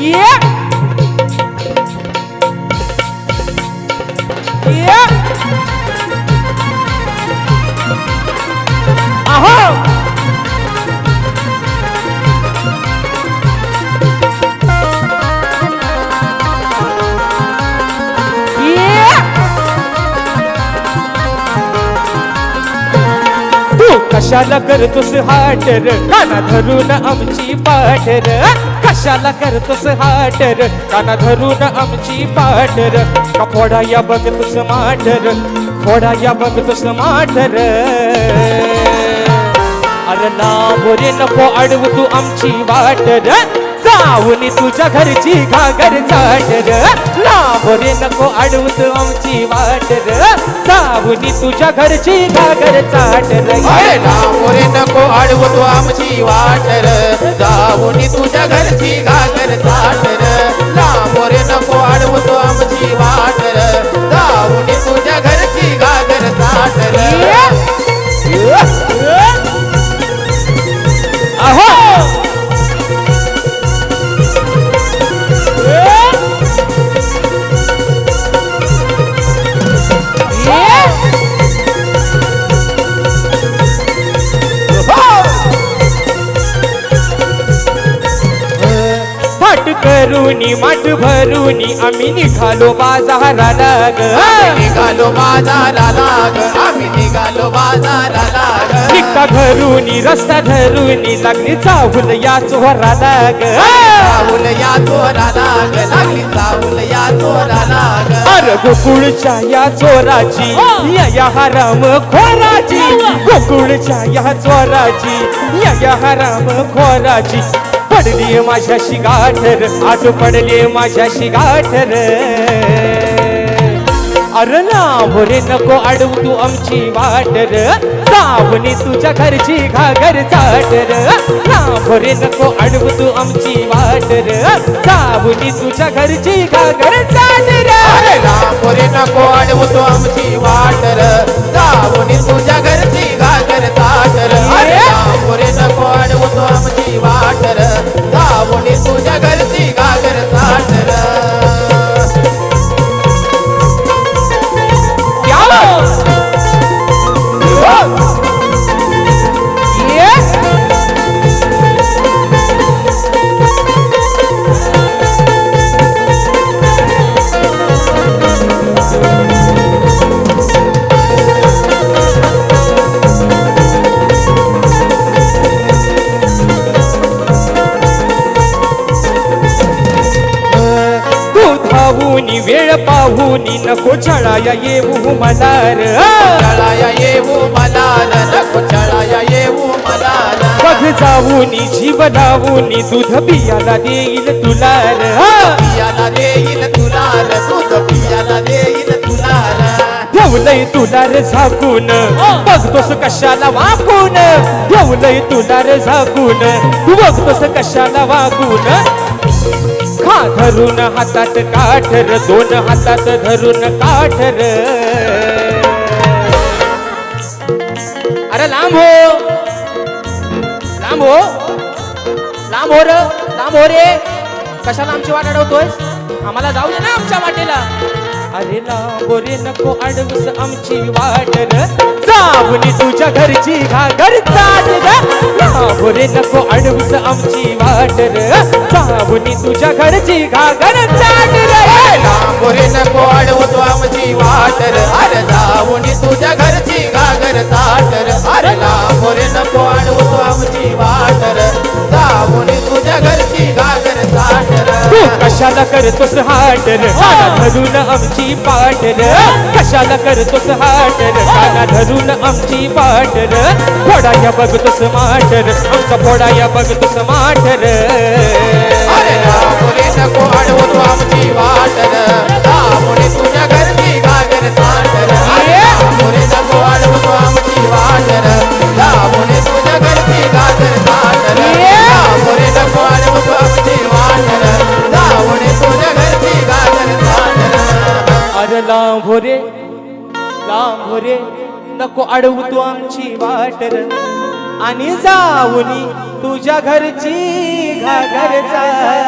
ये कशाला करतोस हाटर? काना धरून आमची पाठर कशाला करतोस हाटर? काना धरून आमची पाठर का फोडा या बघतोस माठर फोडा या बघतोस माठर अरे ना बोरे नको अडवू तू आमची वाटर. जाऊन तुझ्या घरची घागर चाटर. ना नको अडवत आमची वाट र. जाऊन तुझ्या घरची घागर चाट अरे मोरे नको अडवतो आमची वाटर जाऊन तुझ्या घरची घागर चाटर मोरे नको अडवतो करूनी माठ भरूनी आम्ही निघालो बाजाराला ग निघालो बाजाराला ग आम्ही निघालो बाजाराला निघता घरूनी रस्ता धरूनी लागली चावल या चोराला ग चावल या चोराला ग लागली चावल या चोराला ग अर गोकुळच्या या चोराची या या हराम खोराची. गोकुळच्या या चोराची या या हराम खोराची. पडली माझ्याशी गाठर आज पडली माझ्याशी गाठर. अरे ना भोरे नको अडवू तू आमची वाटर. सावनी तुझ्या घरची घागर चाटर. ना भोरे नको अडवू तू आमची वाटर. सावनी तुझ्या घरची घागर चाटर. अरे भोरे नको अडवू तू आमची वाटर. जाऊन तुझ्या घरची वेळ पाहूनी नको छळाया येऊ मला र चळाया येऊ मला र, नको चळाया येऊ मला र. बघ जाऊनी जीव लावूनी दूध पियाला देईल तुला र पियाला देईल तुला र, दूध पियाला देईल तुला र. ठेवलंय तुला रे झाकून बघतोस कशाला वाकून. ठेवलंय तुला रे झाकून तू बघतोस कशाला वाकून. धरून हातात काठर दोन हातात धरून काठर. अरे लांब हो. लांब हो. लांब हो लांब हो रे. कशाला आमची वाट अडवतोय आम्हाला जाऊ दे ना आमच्या वाटेला. अरे लांब हो रे नको अडवस आमची वाट र. जाऊन तुझ्या घरची घागर चाल र नको अडवस आमची वाट र जाऊन तुझ्या घरची घागर चाट र. मोरे नको अडवतो आमची वाटर. अरे जाऊन तुझ्या घरची घागर ताटर अरे मोरे नको अडवतो आमची वाटर. जाऊन तुझ्या घर कशाला करतोस हाटर? काना धरून आमची पाटर. कशाला करतोस हाटर? काना धरून आमची पाटर. फोडाया बघतोस माटर. आमचा फोडाया बघतोस माटर. अरे मोरे नको अडवतो आमची लांभोरे लांभोरे नको अडवू तू आमची वाटर. आणि जाऊनी तुझ्या घरची घागरचा.